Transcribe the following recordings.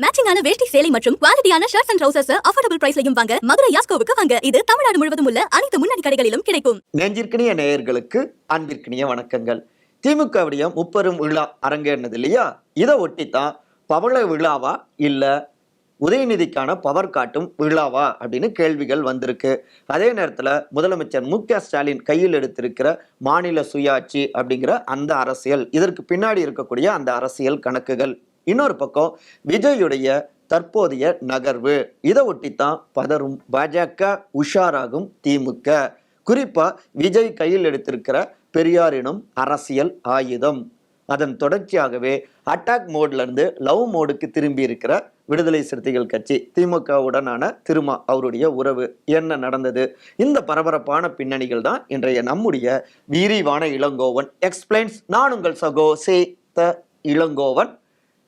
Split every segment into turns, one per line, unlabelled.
மேட்சிங்கான வேஷ்டி சேலை மற்றும் குவாலிட்டியான ஷர்ட்ஸ் அண்ட் ட்ரௌசர்ஸ் அஃபோர்டபுள் பிரைஸ்லையும் வாங்க. மதுரை யாஸ்கோவுக்கு வாங்க. இது தமிழ்நாடு முழுவதும் உள்ள அனைத்து முன்னணி கடைகளிலும் கிடைக்கும்.
நெஞ்சிற்கினிய நேயர்களுக்கு அன்பிற்கினிய வணக்கங்கள். திமுகவுடைய முப்பெரும் விழா அரங்கேறினது இல்லையா? இதை ஒட்டித்தான் பவள விழாவா இல்ல உதயநிதிக்கான பவர் காட்டும் விழாவா அப்படின்னு கேள்விகள் வந்திருக்கு. அதே நேரத்தில் முதலமைச்சர் மு க ஸ்டாலின் கையில் எடுத்திருக்கிற மாநில சுயாட்சி அப்படிங்கிற அந்த அரசியல் இதற்கு பின்னாடி இருக்கக்கூடிய அந்த அரசியல் கணக்குகள். இன்னொரு பக்கம் விஜயுடைய தற்போதைய நகர்வு. இதை ஒட்டித்தான் பதறும் பாஜக உஷாராகும் திமுக. குறிப்பா விஜய் கையில் எடுத்திருக்கிற பெரியாரினும் அரசியல் ஆயுதம். அதன் தொடர்ச்சியாகவே அட்டாக் மோட்லேருந்து லவ் மோடுக்கு திரும்பி இருக்கிற விடுதலை சிறுத்தைகள் கட்சி திமுகவுடனான திருமா அவருடைய உறவு. என்ன நடந்தது? இந்த பரபரப்பான பின்னணிகள் தான் இன்றைய நம்முடைய வீரிவான இளங்கோவன். எக்ஸ்பிளைன்ஸ் நான் உங்கள் சகோ சே த இளங்கோவன்.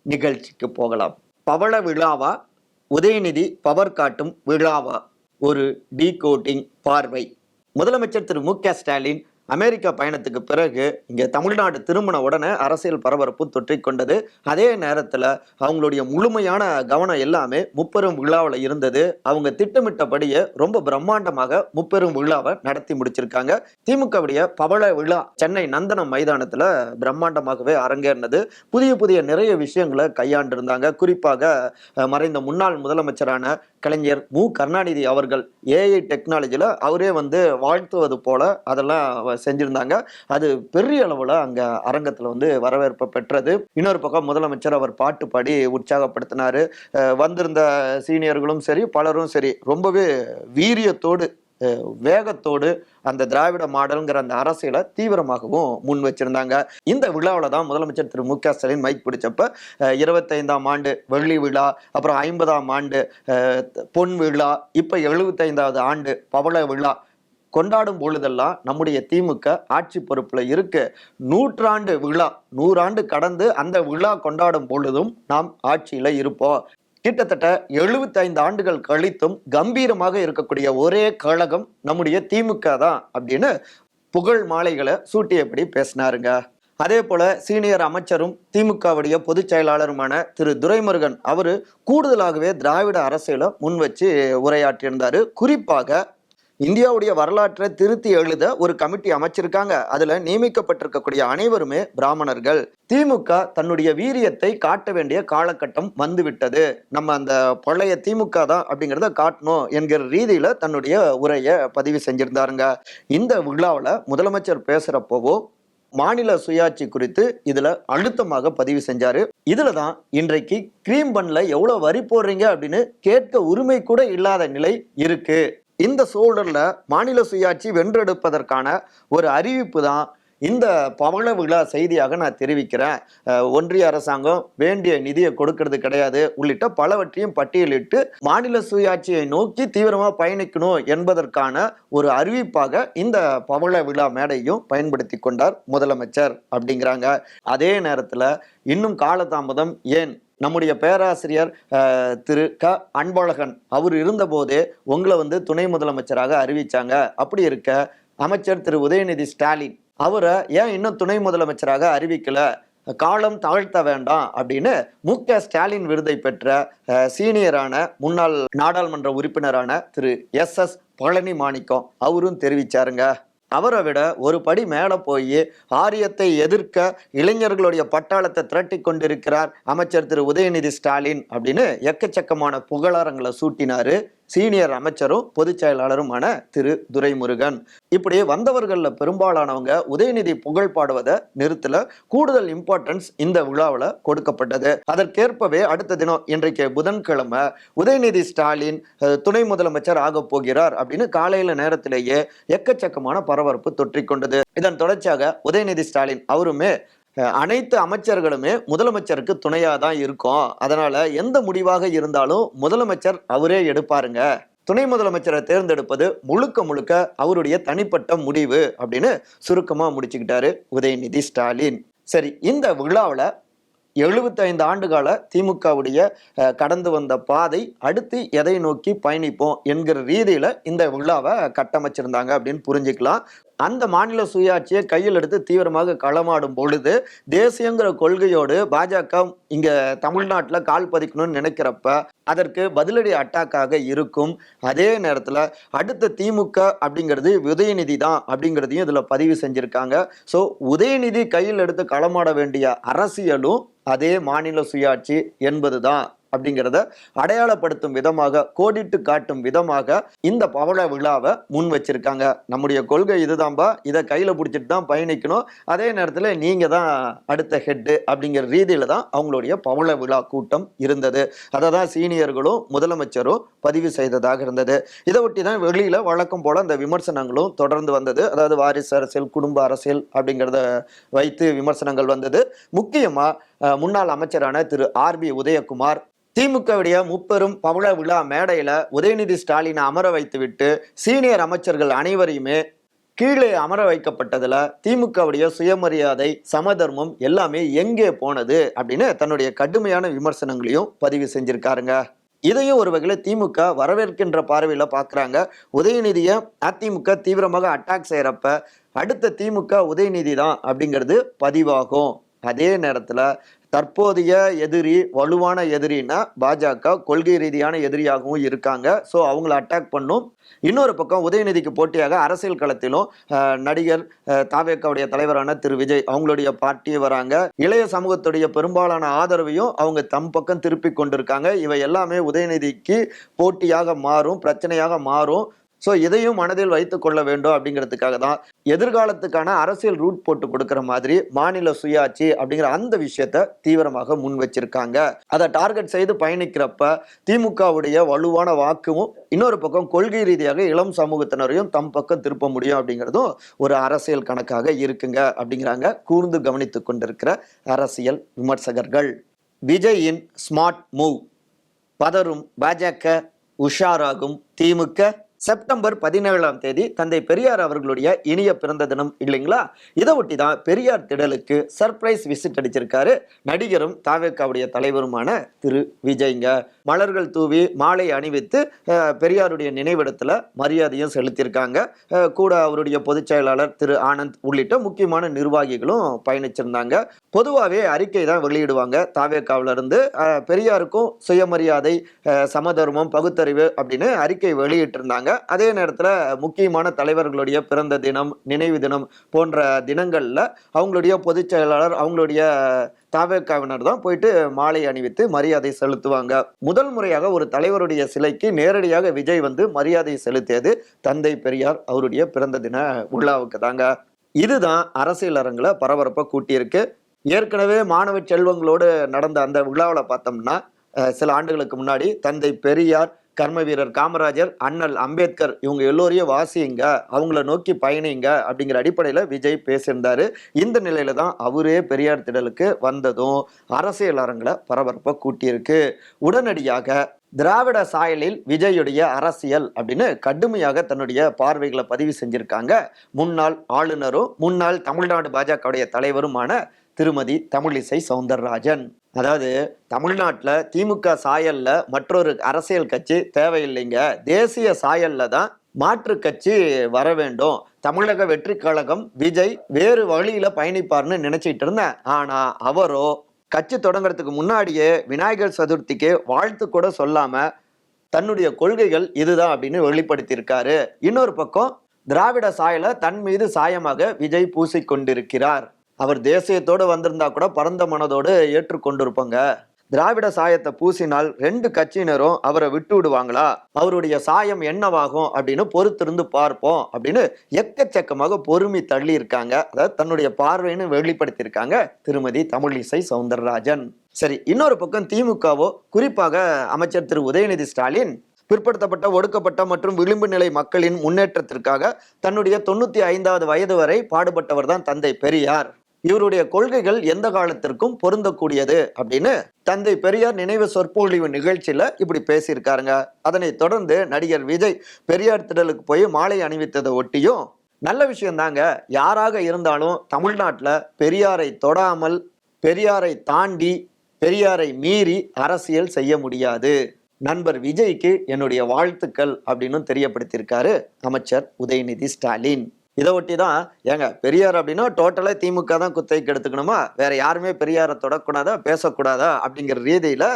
நிகழ்ச்சிக்கு போகலாம். பவள விழாவா? உதயநிதி பவர் காட்டும் விழாவா? ஒரு டீ கோட்டிங் பார்வை. முதலமைச்சர் திரு மு க ஸ்டாலின் அமெரிக்கா பயணத்துக்கு பிறகு இங்கே தமிழ்நாடு திரும்பின உடனே அரசியல் பரபரப்பு தொற்றிக் கொண்டது. அதே நேரத்தில் அவங்களுடைய முழுமையான கவனம் எல்லாமே முப்பெரும் விழாவில் இருந்தது. அவங்க திட்டமிட்டபடியே ரொம்ப பிரம்மாண்டமாக முப்பெரும் விழாவை நடத்தி முடிச்சிருக்காங்க. திமுகவுடைய பவள விழா சென்னை நந்தனம் மைதானத்தில் பிரம்மாண்டமாகவே அரங்கேறினது. புதிய புதிய நிறைய விஷயங்களை கையாண்டிருந்தாங்க. குறிப்பாக மறைந்த முன்னாள் முதலமைச்சரான கலைஞர் மு. கருணாநிதி அவர்கள் ஏஐ டெக்னாலஜியில் அவரே வந்து வாழ்த்துவது போல அதெல்லாம் செஞ்சுருந்தாங்க செஞ்சிருந்தாங்க. அது பெரிய அளவில் அங்கே அரங்கத்தில் வந்து வரவேற்பு பெற்றது. இன்னொரு பக்கம் முதலமைச்சர் அவர் பாட்டு பாடி உற்சாகப்படுத்தினார். வந்திருந்த சீனியர்களும் சரி பலரும் சரி ரொம்பவே வீரியத்தோடு வேகத்தோடு அந்த திராவிட மாடல்ங்கிற அந்த அரசியலை தீவிரமாகவும் முன் வச்சிருந்தாங்க. இந்த விழாவில் தான் முதலமைச்சர் திரு மு க ஸ்டாலின் மைக் பிடிச்சப்ப இருபத்தைந்தாம் ஆண்டு வெள்ளி விழா அப்புறம் ஐம்பதாம் ஆண்டு பொன் விழா இப்போ எழுபத்தைந்தாவது ஆண்டு பவள விழா கொண்டாடும் பொழுதெல்லாம் நம்முடைய திமுக ஆட்சி பொறுப்பில் இருக்கு. நூற்றாண்டு விழா நூறாண்டு கடந்து அந்த விழா கொண்டாடும் பொழுதும் நாம் ஆட்சியில் இருப்போம். கிட்டத்தட்ட எழுபத்தைந்து ஆண்டுகள் கழித்தும் கம்பீரமாக இருக்கக்கூடிய ஒரே கழகம் நம்முடைய திமுக தான் அப்படின்னு புகழ் மாலைகளை சூட்டியபடி பேசினாருங்க. அதே போல சீனியர் அமைச்சரும் திமுகவுடைய பொதுச் செயலாளருமான திரு துரைமுருகன் அவரு கூடுதலாகவே திராவிட அரசியலை முன் வச்சு உரையாற்றியிருந்தாரு. குறிப்பாக இந்தியாவுடைய வரலாற்றை திருத்தி எழுத ஒரு கமிட்டி அமைச்சிருக்காங்க. அதுல நியமிக்கப்பட்டிருக்கக்கூடிய அனைவருமே பிராமணர்கள். திமுக தன்னுடைய வீரியத்தை காட்ட வேண்டிய காலகட்டம் வந்துவிட்டது. நம்ம அந்த பழைய திமுக தான் அப்படிங்கிறத காட்டணும் என்கிற ரீதியில தன்னுடைய உரையை பதிவு செஞ்சிருந்தாருங்க. இந்த விழாவில் முதலமைச்சர் பேசுறப்போவோ மாநில சுயாட்சி குறித்து இதுல அழுத்தமாக பதிவு செஞ்சாரு. இதில் தான் இன்றைக்கு கிரீம் பன்ல எவ்வளோ வரி போடுறீங்க அப்படின்னு கேட்க உரிமை கூட இல்லாத நிலை இருக்கு. இந்த சூழலில் மாநில சுயாட்சி வென்றெடுப்பதற்கான ஒரு அறிவிப்பு தான் இந்த பவள விழா செய்தியாக நான் தெரிவிக்கிறேன். ஒன்றிய அரசாங்கம் வேண்டிய நிதியை கொடுக்கறது கிடையாது. உள்ளிட்ட பலவற்றையும் பட்டியலிட்டு மாநில சுயாட்சியை நோக்கி தீவிரமாக பயணிக்கணும் என்பதற்கான ஒரு அறிவிப்பாக இந்த பவள விழா மேடையும் பயன்படுத்தி கொண்டார் முதலமைச்சர் அப்படிங்கிறாங்க. அதே நேரத்தில் இன்னும் காலதாமதம் ஏன் நம்முடைய பேராசிரியர் திரு க. அன்பழகன் அவர் இருந்தபோதே உங்களை வந்து துணை முதலமைச்சராக அறிவிச்சாங்க. அப்படி இருக்க அமைச்சர் திரு உதயநிதி ஸ்டாலின் அவரை ஏன் இன்னும் துணை முதலமைச்சராக அறிவிக்கல? காலம் தாழ்த்த வேண்டாம் அப்படின்னு மு. க. ஸ்டாலின் விருதை பெற்ற சீனியரான முன்னாள் நாடாளுமன்ற உறுப்பினரான திரு எஸ். எஸ். பழனி மாணிக்கம் அவரும் தெரிவிச்சாருங்க. அவரை விட ஒரு படி மேலே போய் ஆரியத்தை எதிர்க்க இளைஞர்களுடைய பட்டாளத்தை திரட்டி கொண்டிருக்கிறார் அமைச்சர் திரு உதயநிதி ஸ்டாலின் அப்படின்னு எக்கச்சக்கமான புகழாரங்களை சூட்டினாரு. சீனியர் அமைச்சரும் பொதுச் செயலாளருமான திரு. துரைமுருகன். இப்படி வந்தவர்களில் பெரும்பாலானவங்க உதயநிதி புகழ் பாடுவதை நிறுத்தல கூடுதல் இம்பார்ட்டன்ஸ் இந்த விழாவில் கொடுக்கப்பட்டது. அதற்கேற்பவே அடுத்த தினம் இன்றைக்கு புதன்கிழமை உதயநிதி ஸ்டாலின் துணை முதலமைச்சர் ஆகப் போகிறார் அப்படின்னு காலையில நேரத்திலேயே எக்கச்சக்கமான பரபரப்பு தொற்றிக்கொண்டது இதன் தொடர்ச்சியாக உதயநிதி ஸ்டாலின் அவருமே அனைத்து அமைச்சர்களுமே முதலமைச்சருக்கு துணையாக தான் இருக்கும். அதனால எந்த முடிவாக இருந்தாலும் முதலமைச்சர் அவரே எடுப்பாருங்க. துணை முதலமைச்சரை தேர்ந்தெடுப்பது முழுக்க முழுக்க அவருடைய தனிப்பட்ட முடிவு அப்படின்னு சுருக்கமாக முடிச்சுக்கிட்டாரு உதயநிதி ஸ்டாலின். சரி இந்த விழாவில் எழுபத்தைந்து ஆண்டுகால திமுகவுடைய கடந்து வந்த பாதை அடுத்து எதை நோக்கி பயணிப்போம் என்கிற ரீதியில் இந்த விழாவை கட்டமைச்சிருந்தாங்க அப்படின்னு புரிஞ்சுக்கலாம். அந்த மாநில சுயாட்சியை கையில் எடுத்து தீவிரமாக களமாடும் பொழுது தேசியங்கிற கொள்கையோடு பாஜக இங்க தமிழ்நாட்டில் கால் பதிக்கணும்னு நினைக்கிறப்ப அதற்கு பதிலடி அட்டாக்காக இருக்கும். அதே நேரத்தில் அடுத்த திமுக அப்படிங்கிறது உதயநிதி தான் அப்படிங்கிறதையும் இதில் பதிவு செஞ்சுருக்காங்க. ஸோ உதயநிதி கையில் எடுத்து களமாட வேண்டிய அரசியலும் அதே மாநில சுயாட்சி என்பது தான் அப்படிங்கிறத அடையாளப்படுத்தும் விதமாக கோடிட்டு காட்டும் விதமாக இந்த பவள விழாவை முன் வச்சிருக்காங்க. நம்முடைய கொள்கை இதுதான்பா. இதை கையில் பிடிச்சிட்டு தான் பயணிக்கணும். அதே நேரத்தில் நீங்கள் தான் அடுத்த ஹெட்டு அப்படிங்கிற ரீதியில் தான் அவங்களுடைய பவள விழா கூட்டம் இருந்தது. அதை தான் சீனியர்களும் முதலமைச்சரும் பதிவு செய்ததாக இருந்தது. இதை ஒட்டி தான் வெளியில் வழக்கம் போல் அந்த விமர்சனங்களும் தொடர்ந்து வந்தது. அதாவது வாரிசு அரசியல் குடும்ப அரசியல் அப்படிங்கிறத வைத்து விமர்சனங்கள் வந்தது. முக்கியமாக முன்னாள் அமைச்சரான திரு ஆர் பி உதயகுமார் திமுகவுடைய முப்பெரும் பவள விழா மேடையில உதயநிதி ஸ்டாலினை அமர வைத்துவிட்டு சீனியர் அமைச்சர்கள் அனைவரையுமே கீழே அமர வைக்கப்பட்டதுல திமுகவுடைய சுயமரியாதை சமதர்மம் எல்லாமே எங்கே போனது அப்படின்னு தன்னுடைய கடுமையான விமர்சனங்களையும் பதிவு செஞ்சிருக்காருங்க. இதையும் ஒரு வகையில் திமுக வரவேற்கின்ற பார்வையில் பார்க்குறாங்க உதயநிதியை அதிமுக தீவிரமாக அட்டாக் செய்கிறப்ப அடுத்த திமுக உதயநிதி தான் அப்படிங்கிறது பதிவாகும். அதே நேரத்தில் தற்போதைய எதிரி வலுவான எதிரின்னா பாஜக கொள்கை ரீதியான எதிரியாகவும் இருக்காங்க. ஸோ அவங்கள அட்டாக் பண்ணும். இன்னொரு பக்கம் உதயநிதிக்கு போட்டியாக அரசியல் களத்திலும் நடிகர் தாவேக்காவுடைய தலைவரான திரு. விஜய் அவங்களுடைய பார்ட்டியே வராங்க. இளைய சமூகத்துடைய பெரும்பாலான ஆதரவையும் அவங்க தம் பக்கம் திருப்பி கொண்டிருக்காங்க. இவை எல்லாமே உதயநிதிக்கு போட்டியாக மாறும் பிரச்சனையாக மாறும். ஸோ இதையும் மனதில் வைத்து கொள்ள வேண்டும் அப்படிங்கிறதுக்காக தான் எதிர்காலத்துக்கான அரசியல் ரூட் போட்டு கொடுக்குற மாதிரி மாநில சுயாட்சி அப்படிங்கிற அந்த விஷயத்த தீவிரமாக முன் வச்சிருக்காங்க. அதை டார்கெட் செய்து பயணிக்கிறப்ப திமுகவுடைய வலுவான வாக்கும் இன்னொரு பக்கம் கொள்கை ரீதியாக இளம் சமூகத்தினரையும் தம் பக்கம் திருப்ப முடியும் அப்படிங்கிறதும் ஒரு அரசியல் கணக்காக இருக்குங்க அப்படிங்கிறாங்க கூர்ந்து கவனித்து கொண்டிருக்கிற அரசியல் விமர்சகர்கள். விஜயின் ஸ்மார்ட் மூவ் பதறும் பாஜக உஷாராகும் திமுக செப்டம்பர் பதினேழாம் தேதி தந்தை பெரியார் அவர்களுடைய இனிய பிறந்த தினம் இல்லைங்களா? இதை ஒட்டி தான் பெரியார் திடலுக்கு சர்ப்ரைஸ் விசிட் அடிச்சிருக்காரு நடிகரும் தாவேக்காவுடைய தலைவருமான திரு விஜய்ங்க. மலர்கள் தூவி மாலை அணிவித்து பெரியாருடைய நினைவிடத்தில் மரியாதையும் செலுத்தியிருக்காங்க. கூட அவருடைய பொதுச் செயலாளர் திரு ஆனந்த் உள்ளிட்ட முக்கியமான நிர்வாகிகளும் பயணிச்சிருந்தாங்க. பொதுவாகவே அறிக்கை தான் வெளியிடுவாங்க. தாவேக்காவிலிருந்து பெரியாருக்கும் சுயமரியாதை சமதர்மம் பகுத்தறிவு அப்படின்னு அறிக்கை வெளியிட்டிருந்தாங்க. அதே நேரத்தில் முக்கியமான தலைவர்களுடைய பிறந்த தினம் நினைவு தினம் போன்ற தினங்களில் அவங்களுடைய பொதுச் செயலாளர் அவங்களுடைய தாவேக்காவினர் தான் போயிட்டு மாலை அணிவித்து மரியாதை செலுத்துவாங்க. முதல் முறையாக ஒரு தலைவருடைய சிலைக்கு நேரடியாக விஜய் வந்து மரியாதை செலுத்தியது தந்தை பெரியார் அவருடைய பிறந்த தின விழாவுக்கு தாங்க. இதுதான் அரசியல் அரங்கில் பரபரப்பை கூட்டியிருக்கு. ஏற்கனவே மாணவ செல்வங்களோடு நடந்த அந்த விழாவில் பார்த்தோம்னா சில ஆண்டுகளுக்கு முன்னாடி தந்தை பெரியார் கர்ம வீரர் காமராஜர் அண்ணல் அம்பேத்கர் இவங்க எல்லோரையும் வாசியுங்க அவங்கள நோக்கி பயணிங்க அப்படிங்கிற அடிப்படையில் விஜய் பேசியிருந்தாரு. இந்த நிலையில தான் அவரே பெரியார் திடலுக்கு வந்ததும் அரசியல் அரங்களை பரபரப்பை கூட்டியிருக்கு. உடனடியாக திராவிட சாயலில் விஜயுடைய அரசியல் அப்படின்னு கடுமையாக தன்னுடைய பார்வைகளை பதிவு செஞ்சுருக்காங்க. முன்னாள் ஆளுநரும் முன்னாள் தமிழ்நாடு பாஜகவுடைய தலைவருமான திருமதி தமிழிசை சவுந்தரராஜன். அதாவது தமிழ்நாட்டில் திமுக சாயலில் மற்றொரு அரசியல் கட்சி தேவையில்லைங்க. தேசிய சாயல்ல தான் மாற்று கட்சி வர வேண்டும். தமிழக வெற்றி கழகம் விஜய் வேறு வழியில் பயணிப்பார்னு நினைச்சிட்டு இருந்தேன். ஆனால் அவரோ கட்சி தொடங்குறதுக்கு முன்னாடியே விநாயகர் சதுர்த்திக்கு வாழ்த்து கூட சொல்லாமல் தன்னுடைய கொள்கைகள் இதுதான் அப்படின்னு வெளிப்படுத்தியிருக்காரு. இன்னொரு பக்கம் திராவிட சாயலை தன் மீது சாயமாக விஜய் பூசிக்கொண்டிருக்கிறார். அவர் தேசியத்தோடு வந்திருந்தா கூட பரந்த மனதோடு ஏற்றுக்கொண்டிருப்பாங்க. திராவிட சாயத்தை பூசினால் ரெண்டு கட்சியினரும் அவரை விட்டு விடுவாங்களா? அவருடைய சாயம் என்னவாகும் அப்படின்னு பொறுத்திருந்து பார்ப்போம் அப்படின்னு எக்கச்சக்கமாக பொறுமை தள்ளி இருக்காங்க அதாவது தன்னுடைய பார்வைன்னு வெளிப்படுத்தியிருக்காங்க திருமதி தமிழிசை சவுந்தரராஜன். சரி இன்னொரு பக்கம் திமுகவோ குறிப்பாக அமைச்சர் திரு உதயநிதி ஸ்டாலின் பிற்படுத்தப்பட்ட ஒடுக்கப்பட்ட மற்றும் விளிம்பு நிலை மக்களின் முன்னேற்றத்திற்காக தன்னுடைய தொண்ணூத்தி ஐந்தாவது வயது வரை பாடுபட்டவர் தான் தந்தை பெரியார். இவருடைய கொள்கைகள் எந்த காலத்திற்கும் பொருந்தக்கூடியது அப்படின்னு தந்தை பெரியார் நினைவு சொற்பொழிவு நிகழ்ச்சியில இப்படி பேசியிருக்காருங்க. அதனை தொடர்ந்து நடிகர் விஜய் பெரியார் திடலுக்கு போய் மாலை அணிவித்ததை ஒட்டியும் நல்ல விஷயம்தாங்க யாராக இருந்தாலும் தமிழ்நாட்டில் பெரியாரை தொடாமல் பெரியாரை தாண்டி பெரியாரை மீறி அரசியல் செய்ய முடியாது. நண்பர் விஜய்க்கு என்னுடைய வாழ்த்துக்கள் அப்படின்னு தெரியப்படுத்தியிருக்காரு அமைச்சர் உதயநிதி ஸ்டாலின். இதை ஒட்டி தான் ஏங்க பெரியார் அப்படின்னா டோட்டலாக திமுக தான் குத்தைக்கு எடுத்துக்கணுமா? வேற யாருமே பெரியாரை தொடக்கூடாதா பேசக்கூடாதா அப்படிங்கிற ரீதியில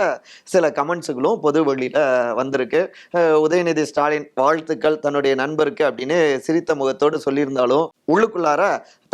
சில கமெண்ட்ஸுகளும் பொது வழியில் வந்திருக்கு. உதயநிதி ஸ்டாலின் வாழ்த்துக்கள் தன்னுடைய நண்பருக்கு அப்படின்னு சிரித்த முகத்தோடு சொல்லியிருந்தாலும் உள்ளுக்குள்ளார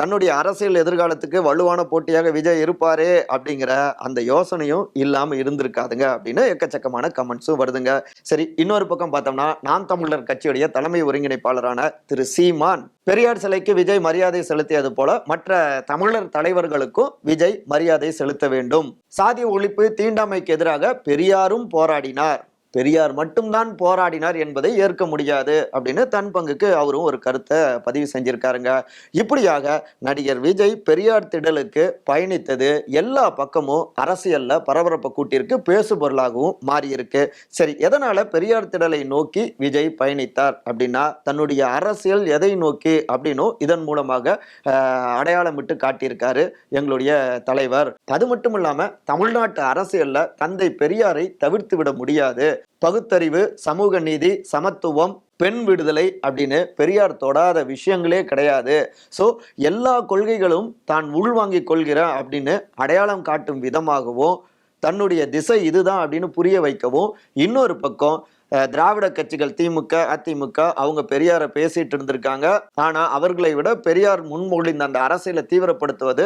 தன்னுடைய அரசியல் எதிர்காலத்துக்கு வலுவான போட்டியாக விஜய் இருப்பாரே அப்படிங்கிற அந்த யோசனையும் இல்லாமல் இருந்திருக்காதுங்க அப்படின்னு எக்கச்சக்கமான கமெண்ட்ஸும் வருதுங்க. சரி இன்னொரு பக்கம் பார்த்தோம்னா நாம் தமிழர் கட்சியுடைய தலைமை ஒருங்கிணைப்பாளரான திரு சீமான் பெரியார் சிலைக்கு விஜய் மரியாதை செலுத்தியது போல மற்ற தமிழர் தலைவர்களுக்கும் விஜய் மரியாதை செலுத்த வேண்டும். சாதி ஒழிப்பு தீண்டாமைக்கு எதிராக பெரியாரும் போராடினார். பெரியார் மட்டும்தான் போராடினார் என்பதை ஏற்க முடியாது அப்படின்னு தன் பங்குக்கு அவரும் ஒரு கருத்தை பதிவு செஞ்சிருக்காருங்க. இப்படியாக நடிகர் விஜய் பெரியார் திடலுக்கு பயணித்தது எல்லா பக்கமும் அரசியல்ல பரபரப்பை கூட்டியிருக்கு பேசு பொருளாகவும் மாறியிருக்கு. சரி எதனால பெரியார் திடலை நோக்கி விஜய் பயணித்தார் அப்படின்னா தன்னுடைய அரசியல் எதை நோக்கி அப்படின்னும் இதன் மூலமாக அடையாளமிட்டு காட்டியிருக்காரு எங்களுடைய தலைவர். அது மட்டும் இல்லாம தமிழ்நாட்டு அரசியல்ல தந்தை பெரியாரை தவிர்த்து விட முடியாது. பகுத்தறிவு சமூக நீதி சமத்துவம் பெண் விடுதலை அப்படின்னு பெரியார் தொடாத விஷயங்களே கிடையாது. ஸோ எல்லா கொள்கைகளும் தான் உள்வாங்கிக் கொள்கிறேன் அப்படின்னு அடையாளம் காட்டும் விதமாகவும் தன்னுடைய திசை இதுதான் அப்படின்னு புரிய வைக்கவும் இன்னொரு பக்கம் திராவிட கட்சிகள் திமுக அதிமுக அவங்க பெரியாரை பேசிட்டு இருந்திருக்காங்க. ஆனா அவர்களை விட பெரியார் முன்மொழிந்த அந்த அரசியலை தீவிரப்படுத்துவது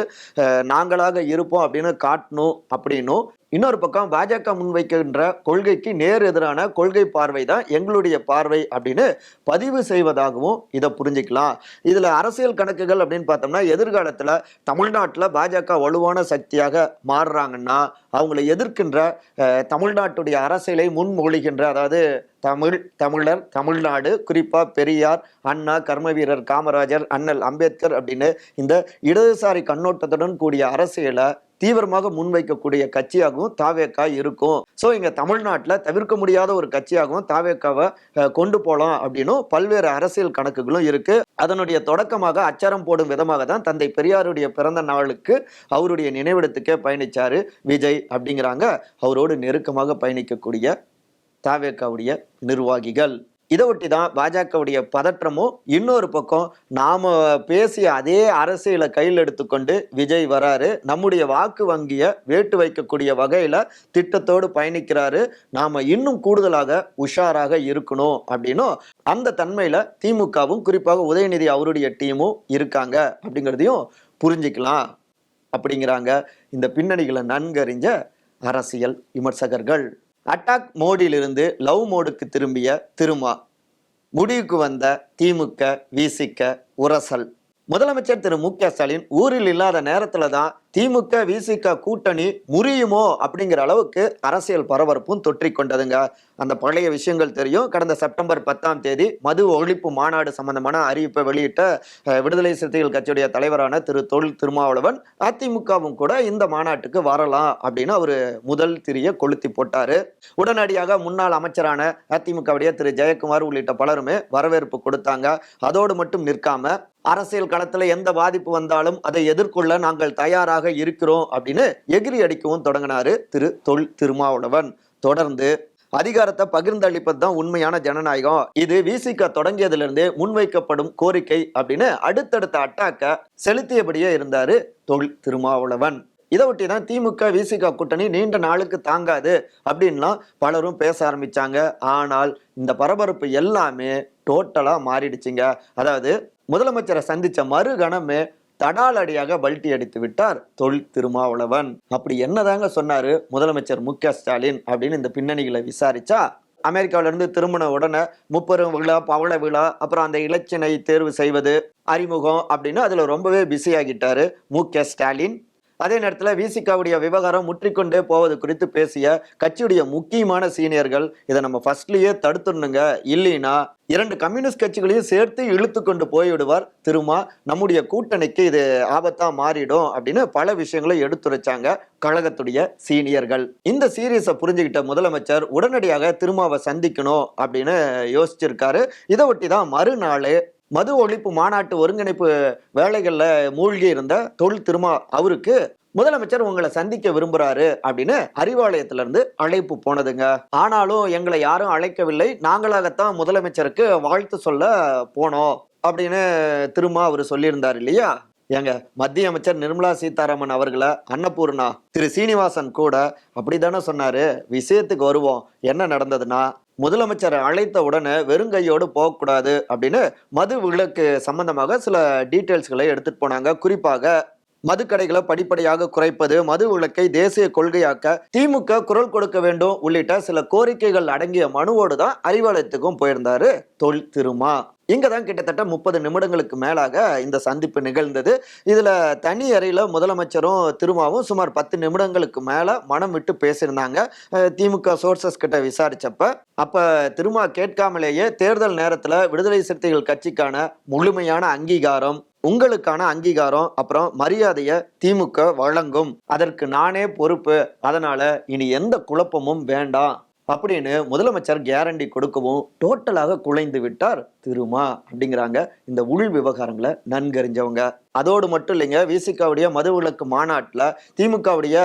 நாங்களாக இருப்போம் அப்படின்னு காட்டணும் அப்படின்னும் இன்னொரு பக்கம் பாஜக முன்வைக்கின்ற கொள்கைக்கு நேர் எதிரான கொள்கை பார்வை தான் எங்களுடைய பார்வை அப்படின்னு பதிவு செய்வதாகவும் இதை புரிஞ்சுக்கலாம். இதில் அரசியல் கணக்குகள் அப்படின்னு பார்த்தோம்னா எதிர்காலத்தில் தமிழ்நாட்டில் பாஜக வலுவான சக்தியாக மாறுறாங்கன்னா அவங்களை எதிர்க்கின்ற தமிழ்நாட்டுடைய அரசியலை முன்மொழிகின்ற அதாவது தமிழ் தமிழர் தமிழ்நாடு குறிப்பாக பெரியார் அண்ணா கர்ம வீரர் காமராஜர் அண்ணல் அம்பேத்கர் அப்படின்னு இந்த இடதுசாரி கண்ணோட்டத்துடன் கூடிய அரசியலை தீவிரமாக முன்வைக்கக்கூடிய கட்சியாகவும் தாவேக்கா இருக்கும். ஸோ இங்கே தமிழ்நாட்டில் தவிர்க்க முடியாத ஒரு கட்சியாகவும் தாவேக்காவை கொண்டு போகலாம் அப்படின்னும் பல்வேறு அரசியல் கணக்குகளும் இருக்கு. அதனுடைய தொடக்கமாக அச்சாரம் போடும் விதமாக தான் தந்தை பெரியாருடைய பிறந்த நாளுக்கு அவருடைய நினைவிடத்துக்கே பயணிச்சாரு விஜய் அப்படிங்கிறாங்க. அவரோடு நெருக்கமாக பயணிக்கக்கூடிய தாவேக்காவுடைய நிர்வாகிகள். இதை ஒட்டி தான் பாஜகவுடைய பதற்றமும் இன்னொரு பக்கம் நாம் பேசிய அதே அரசியலை கையில் எடுத்துக்கொண்டு விஜய் வராரு. நம்முடைய வாக்கு வங்கியை வேட்டு வைக்கக்கூடிய வகையில் திட்டத்தோடு பயணிக்கிறாரு. நாம் இன்னும் கூடுதலாக உஷாராக இருக்கணும் அப்படின்னும் அந்த தன்மையில் திமுகவும் குறிப்பாக உதயநிதி அவருடைய டீமும் இருக்காங்க அப்படிங்கிறதையும் புரிஞ்சுக்கலாம் அப்படிங்கிறாங்க இந்த பின்னணிகளை நன்கறிஞ்ச அரசியல் விமர்சகர்கள். அட்டாக் மோடிலிருந்து லவ் மோடுக்கு திரும்பிய திருமா முடிவுக்கு வந்த திமுக விசிக்க உரசல். முதலமைச்சர் திரு மு க ஸ்டாலின் ஊரில் இல்லாத நேரத்துல தான் திமுக விசிக கூட்டணி முறியுமோ அப்படிங்கிற அளவுக்கு அரசியல் பரபரப்பும் தொற்றி கொண்டதுங்க. அந்த பழைய விஷயங்கள் தெரியும். கடந்த செப்டம்பர் பத்தாம் தேதி மது ஒழிப்பு மாநாடு சம்பந்தமான அறிவிப்பை வெளியிட்ட விடுதலை சிறுத்தைகள் கட்சியுடைய தலைவரான திரு தொழில் திருமாவளவன் அதிமுகவும் கூட இந்த மாநாட்டுக்கு வரலாம் அப்படின்னு அவர் முதல் திரிய கொளுத்தி போட்டாரு. உடனடியாக முன்னாள் அமைச்சரான அதிமுகவுடைய திரு ஜெயக்குமார் உள்ளிட்ட பலருமே வரவேற்பு கொடுத்தாங்க. அதோடு மட்டும் நிற்காம அரசியல் களத்துல எந்த பாதிப்பு வந்தாலும் அதை எதிர்கொள்ள நாங்கள் தயாராக இருக்கிறோம் அப்படின்னு எகிரி அடிக்கவும் தொடங்கினாரு திரு தொல் திருமாவளவன். தொடர்ந்து அதிகாரத்தை பகிர்ந்தளிப்பது தான் உண்மையான ஜனநாயகம். இது விசிக தொடங்கியதிலிருந்தே முன்வைக்கப்படும் கோரிக்கை அப்படின்னு அடுத்தடுத்த அட்டாக்க செலுத்தியபடியே இருந்தாரு தொல் திருமாவளவன். இதை ஒட்டி தான் திமுக விசிக கூட்டணி நீண்ட நாளுக்கு தாங்காது அப்படின்லாம் பலரும் பேச ஆரம்பிச்சாங்க. ஆனால் இந்த பரபரப்பு எல்லாமே டோட்டலாக மாறிடுச்சுங்க. அதாவது முதலமைச்சரை சந்திச்ச மறுகணமே தடாலடியாக பல்ட்டி அடித்து விட்டார் தொல் திருமாவளவன். அப்படி என்னதாங்க சொன்னாரு முதலமைச்சர் மு க ஸ்டாலின் அப்படின்னு இந்த பின்னணிகளை விசாரிச்சா? அமெரிக்காவிலிருந்து திரும்பின திருமண உடனே முப்பெரும் விழா பவள விழா அப்புறம் அந்த இலச்சினை தேர்வு செய்வது அறிமுகம் அப்படின்னு அதுல ரொம்பவே பிஸி ஆகிட்டாரு மு க ஸ்டாலின். அதே நேரத்தில் விசிகாவுடைய விவகாரம் முற்றிக்கொண்டே போவது குறித்து பேசிய கட்சியுடைய முக்கியமான சீனியர்கள் இதை நம்ம ஃபர்ஸ்ட்லேயே தடுத்துடணுங்க. இல்லைன்னா இரண்டு கம்யூனிஸ்ட் கட்சிகளையும் சேர்த்து இழுத்து கொண்டு போய்விடுவார். திருமா நம்முடைய கூட்டணிக்கு இது ஆபத்தா மாறிடும் அப்படின்னு பல விஷயங்களை எடுத்துரைச்சாங்க கழகத்துடைய சீனியர்கள். இந்த சீரியஸை புரிஞ்சுக்கிட்ட முதலமைச்சர் உடனடியாக திருமாவை சந்திக்கணும் அப்படின்னு யோசிச்சிருக்காரு. இதை ஒட்டி தான் மறுநாள் மது ஒழிப்பு மாநாட்டு ஒருங்கிணைப்பு வேலைகளில் மூழ்கி இருந்த தொழில் திருமா அவருக்கு முதலமைச்சர் உங்களை சந்திக்க விரும்புறாரு அப்படின்னு அறிவாலயத்துல இருந்து அழைப்பு போனதுங்க. ஆனாலும் எங்களை யாரும் அழைக்கவில்லை. நாங்களாகத்தான் முதலமைச்சருக்கு வாழ்த்து சொல்ல போனோம் அப்படின்னு திரும்ப அவர் சொல்லியிருந்தார் இல்லையா? ஏங்க மத்திய அமைச்சர் நிர்மலா சீதாராமன் அவர்களை அன்னபூர்ணா திரு சீனிவாசன் கூட அப்படிதானே சொன்னாரு. விஷயத்துக்கு வருவோம். என்ன நடந்ததுன்னா முதலமைச்சர் அழைத்த உடனே வெறுங்கையோடு போகக்கூடாது அப்படின்னு மது விலக்கு சம்பந்தமாக சில டீட்டெயில்ஸ்களை எடுத்துட்டு போனாங்க. குறிப்பாக மதுக்கடைகளை படிப்படியாக குறைப்பது மது விலக்கை தேசிய கொள்கையாக்க திமுக குரல் கொடுக்க வேண்டும் உள்ளிட்ட சில கோரிக்கைகள் அடங்கிய மனுவோடு தான் அறிவாலயத்துக்கும் போயிருந்தாரு தொல் திருமா. இங்கே தான் கிட்டத்தட்ட முப்பது நிமிடங்களுக்கு மேலாக இந்த சந்திப்பு நிகழ்ந்தது. இதில் தனி அறையில் முதலமைச்சரும் திருமாவும் சுமார் பத்து நிமிடங்களுக்கு மேலே மனம் விட்டு பேசியிருந்தாங்க. திமுக சோர்சஸ் கிட்ட விசாரிச்சப்ப அப்போ திருமா கேட்காமலேயே தேர்தல் நேரத்தில் விடுதலை சிறுத்தைகள் கட்சிக்கான முழுமையான அங்கீகாரம் உங்களுக்கான அங்கீகாரம் அப்புறம் மரியாதையை திமுக வழங்கும். அதற்கு நானே பொறுப்பு. அதனால இனி எந்த குழப்பமும் வேண்டாம். அப்படின்னு முதலமைச்சர் கேரண்டி கொடுக்கவும் டோட்டலாக குலைந்து விட்டார். திருமா அப்படிங்கிறாங்க. இந்த உள் விவகாரங்களை நன்கறிஞ்சவங்க. அதோடு மட்டும் இல்லைங்க விசிகாவுடைய மதுவிலக்கு மாநாட்டில் திமுகவுடைய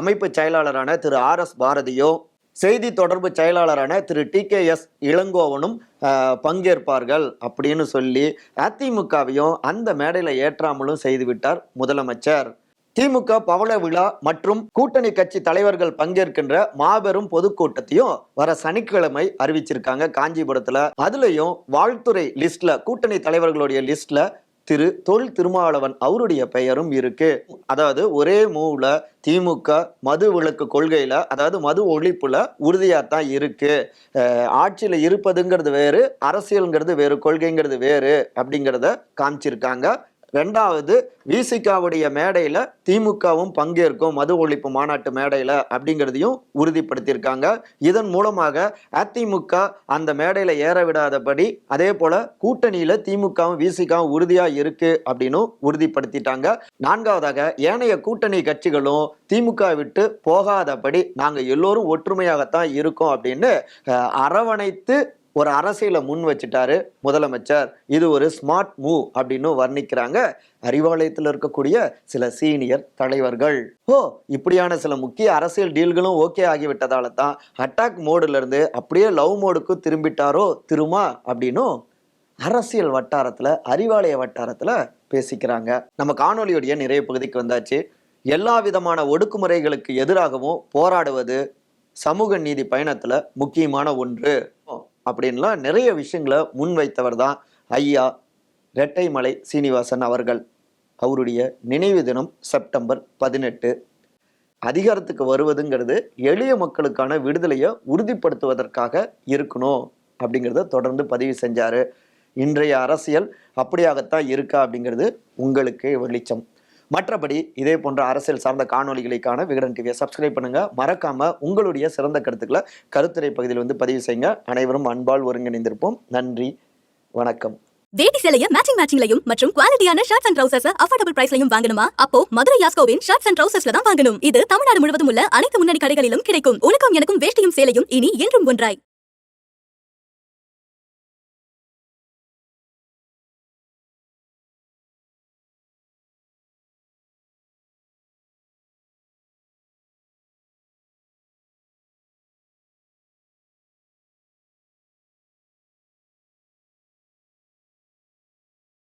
அமைப்பு செயலாளரான திரு ஆர் எஸ் பாரதியும் செய்தி தொடர்பு செயலாளரான திரு டி கே எஸ் இளங்கோவனும் பங்கேற்பார்கள் அப்படின்னு சொல்லி அதிமுகவையும் அந்த மேடையில் ஏற்றாமலும் செய்துவிட்டார் முதலமைச்சர். திமுக பவள விழா மற்றும் கூட்டணி கட்சி தலைவர்கள் பங்கேற்கின்ற மாபெரும் பொதுக்கூட்டத்தையும் வர சனிக்கிழமை அறிவிச்சிருக்காங்க. காஞ்சிபுரத்துல. அதுலயும் வாழ்த்துறை லிஸ்ட்ல கூட்டணி தலைவர்களுடைய லிஸ்ட்ல திரு தொல் திருமாவளவன் அவருடைய பெயரும் இருக்கு. அதாவது ஒரே மூவ்ல திமுக மது விலக்கு கொள்கையில அதாவது மது ஒழிப்புல உறுதியாக தான் இருக்கு. ஆட்சியில் ஆட்சியில இருப்பதுங்கிறது வேறு அரசியல்ங்கிறது வேறு கொள்கைங்கிறது வேறு அப்படிங்கிறத காமிச்சிருக்காங்க. ரெண்டாவது விசிகாவுடைய மேடையில திமுகவும் பங்கேற்கும் மது ஒழிப்பு மாநாட்டு மேடையில அப்படிங்கிறதையும் உறுதிப்படுத்தியிருக்காங்க. இதன் மூலமாக அதிமுக அந்த மேடையில ஏற விடாதபடி அதே போல கூட்டணியில திமுகவும் விசிகாவும் உறுதியா இருக்கு அப்படின்னு உறுதிப்படுத்திட்டாங்க. நான்காவதாக ஏனைய கூட்டணி கட்சிகளும் திமுக விட்டு போகாதபடி நாங்கள் எல்லோரும் ஒற்றுமையாகத்தான் இருக்கோம் அப்படின்னு அரவணைத்து ஒரு அரசியலை முன் வச்சுட்டாரு முதலமைச்சர். இது ஒரு ஸ்மார்ட் மூவ் அப்படின்னு வர்ணிக்கிறாங்க. அறிவாலயத்தில் இருக்கக்கூடிய சில சீனியர் தலைவர்கள். ஓ இப்படியான சில முக்கிய அரசியல் டீல்களும் ஓகே ஆகிவிட்டதால தான் அட்டாக் மோடுல இருந்து அப்படியே லவ் மோடுக்கு திரும்பிட்டாரோ திருமா அப்படின்னும் அரசியல் வட்டாரத்துல அறிவாலய வட்டாரத்துல பேசிக்கிறாங்க. நம்ம காணொலியுடைய நிறைய பகுதிக்கு வந்தாச்சு. எல்லா விதமான ஒடுக்குமுறைகளுக்கு எதிராகவும் போராடுவது சமூக நீதி பயணத்துல முக்கியமான ஒன்று. அப்படின்லாம் நிறைய விஷயங்களை முன்வைத்தவர் தான் ஐயா ரெட்டைமலை சீனிவாசன் அவர்கள். அவருடைய நினைவு தினம் செப்டம்பர் பதினெட்டு. அதிகாரத்துக்கு வருவதுங்கிறது எளிய மக்களுக்கான விடுதலையை உறுதிப்படுத்துவதற்காக இருக்கணும் அப்படிங்கிறத தொடர்ந்து பதிவு செஞ்சார். இன்றைய அரசியல் அப்படியாகத்தான் இருக்கா அப்படிங்கிறது உங்களுக்கு வெளிச்சம். மற்றபடி இதே போன்ற அரசியல் சார்ந்த காணொளிகளுக்கான விகடன் டிவியை சப்ஸ்கிரைப் பண்ணுங்க. மறக்காம உங்களுடைய சிறந்த கருத்துக்களை கருத்துரை பகுதியில் வந்து பதிவு செய்யுங்க. அனைவரும் அன்பால் ஒருங்கிணைந்திருப்போம். நன்றி. வணக்கம்.
வேட்டி சேலைய மேட்சிங் மேட்சிங்லையும் மற்றும் குவாலிட்டியான ஷர்ட்ஸ் அண்ட் ட்ரௌசர்ஸ் அஃபோர்டபுள் பிரைஸ்லையும் வாங்கணுமா? அப்போ மதுரை யாஸ்கோவின் ஷர்ட்ஸ் அண்ட் ட்ரௌசர்ஸ்ல தான் வாங்கணும். இது தமிழ்நாடு முழுவதும் உள்ள அனைத்து முன்னணி கடைகளிலும் கிடைக்கும். உனக்கும் எனக்கும் வேஷ்டியும் சேலையும் இனி என்றும் ஒன்றாய்.